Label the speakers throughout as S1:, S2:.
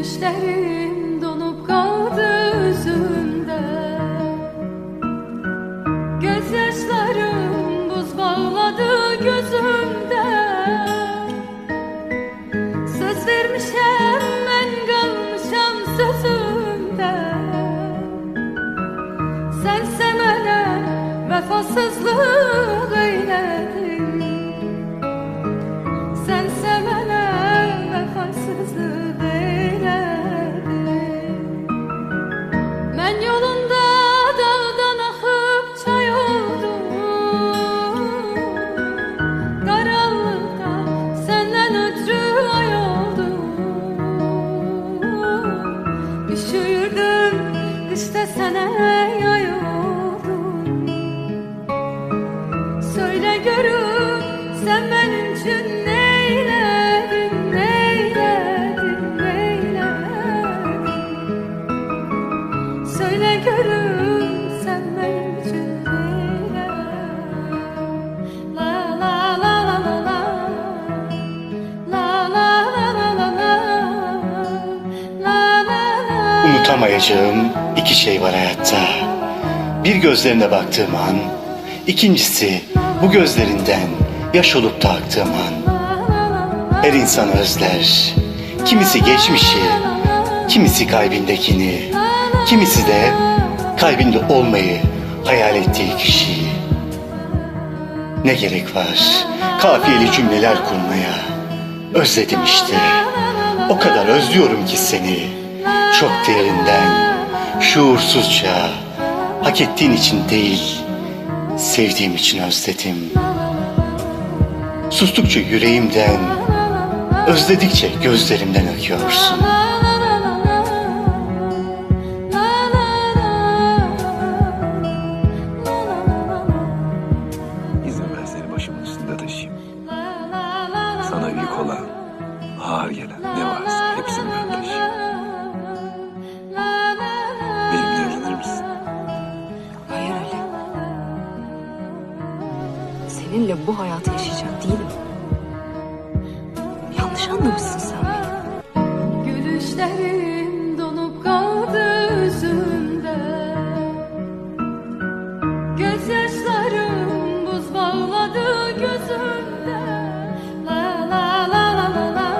S1: Gülüşlerin donup kaldı yüzümde. Gözyaşlarım buz bağladı gözümde. Söz vermişem ben kalmışam sözümde. Sense mənə vəfasızlıq
S2: Unutamayacağım iki şey var hayatta. Bir gözlerine baktığım an, ikincisi bu gözlerinden yaş olup da aktığım an. Her insan özler. Kimisi geçmişi, kimisi kalbindekini, kimisi de kalbinde olmayı hayal ettiği kişiyi. Ne gerek var kafiyeli cümleler kurmaya? Özledim işte. O kadar özlüyorum ki seni. Çok derinden, şuursuzca, hak ettiğin için değil, sevdiğim için özledim. Sustukça yüreğimden, özledikçe gözlerimden akıyorsun.
S3: İzin ver seni başımın üstünde taşıyayım. Sana yük olan, ağır gelen ne varsa
S4: Seninle bu hayatı yaşayacak değilim. Yanlış anlamışsın sen beni.
S1: Gülüşlerin donup kaldı yüzümde Gözyaşlarım buz bağladı gözümde La la la la la la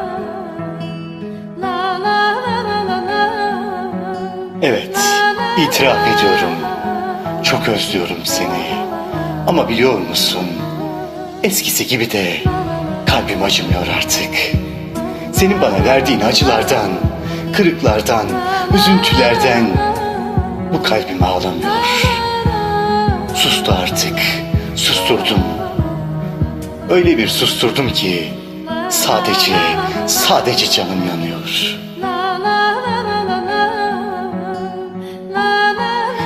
S1: La la la la la la
S2: Evet, itiraf ediyorum. Çok özlüyorum seni. Ama biliyor musun? Eskisi gibi de kalbim acımıyor artık. Senin bana verdiğin acılardan, kırıklardan, üzüntülerden bu kalbim ağlamıyor. Sustu artık, susturdum. Öyle bir susturdum ki sadece, sadece canım yanıyor.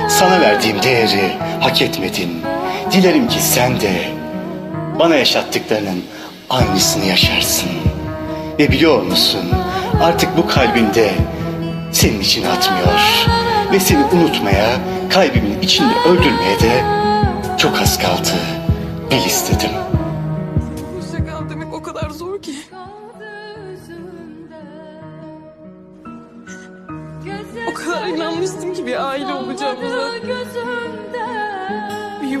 S2: Sana verdiğim değeri hak etmedin. Dilerim ki sen de bana yaşattıklarının aynısını yaşarsın. Ve biliyor musun artık bu kalbimde senin için atmıyor. Ve seni unutmaya, kalbimin içinde öldürmeye de çok az kaldı. Bil istedim.
S4: Hoşça kal demek o kadar zor ki. O kadar inanmıştım ki bir aile olacağımıza.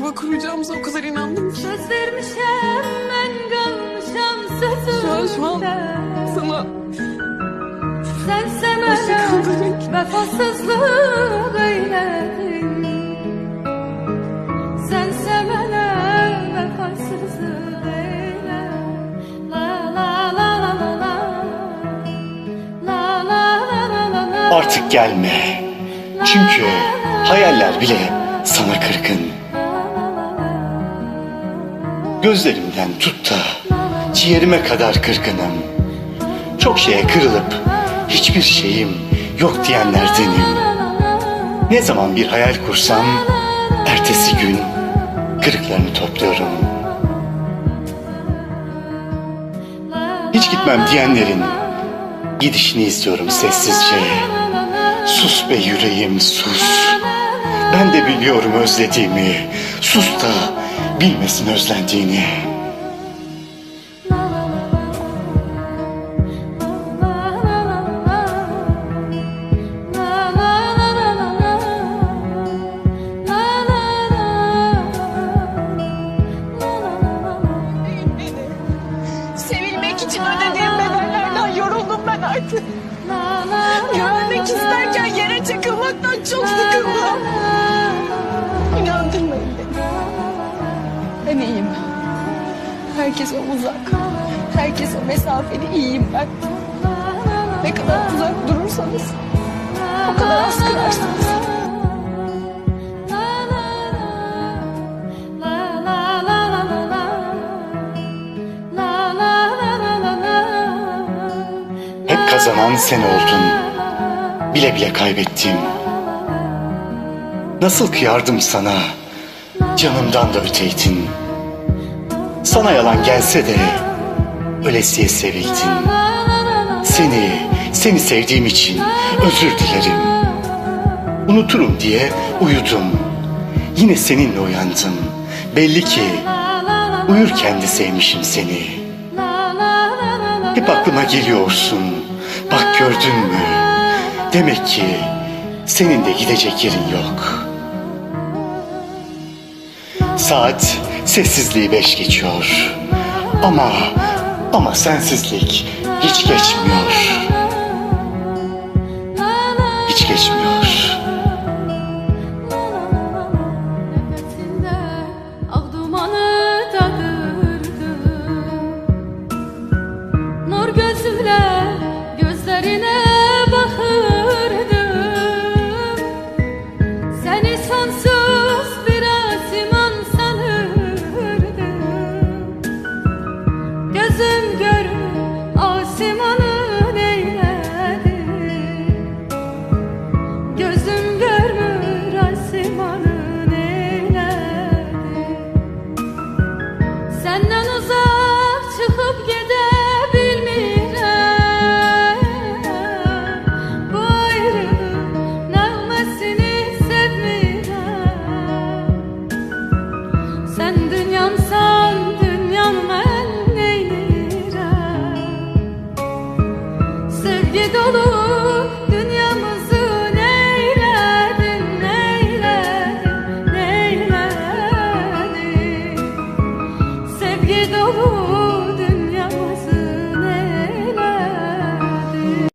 S4: Yuva kuracağımıza o kadar inandım ki.
S1: Söz vermişem ben kalmışam sözümde
S4: Şu an- Sana
S1: Sense
S4: Hoşça kal
S1: mənə
S4: demek.
S1: vəfasızlıq eyledin Sense mənə vəfasızlıq eyledin La la la la la la La la la la la la
S2: Artık gelme. Çünkü hayaller bile sana kırgın. Gözlerimden tut da ciğerime kadar kırgınım. Çok şeye kırılıp hiçbir şeyim yok diyenlerdenim. Ne zaman bir hayal kursam ertesi gün kırıklarını topluyorum. Hiç gitmem diyenlerin gidişini izliyorum sessizce. Sus be yüreğim sus. Ben de biliyorum özlediğimi. Sus da bilmesin özlendiğini.
S5: Herkese uzak, herkese mesafeli iyiyim ben. Ne kadar uzak durursanız o kadar az kırarsınız.
S1: Hep kazanan sen oldun. Bile bile kaybettim. Nasıl kıyardım sana? Canımdan da öteydin. Sana yalan gelse de ölesiye sevildin. Seni, seni sevdiğim için özür dilerim. Unuturum diye uyudum. Yine seninle uyandım. Belli ki uyurken de sevmişim seni. Hep aklıma geliyorsun. Bak gördün mü? Demek ki senin de gidecek yerin yok. Saat sessizliği beş geçiyor. Ama ama sensizlik hiç geçmiyor.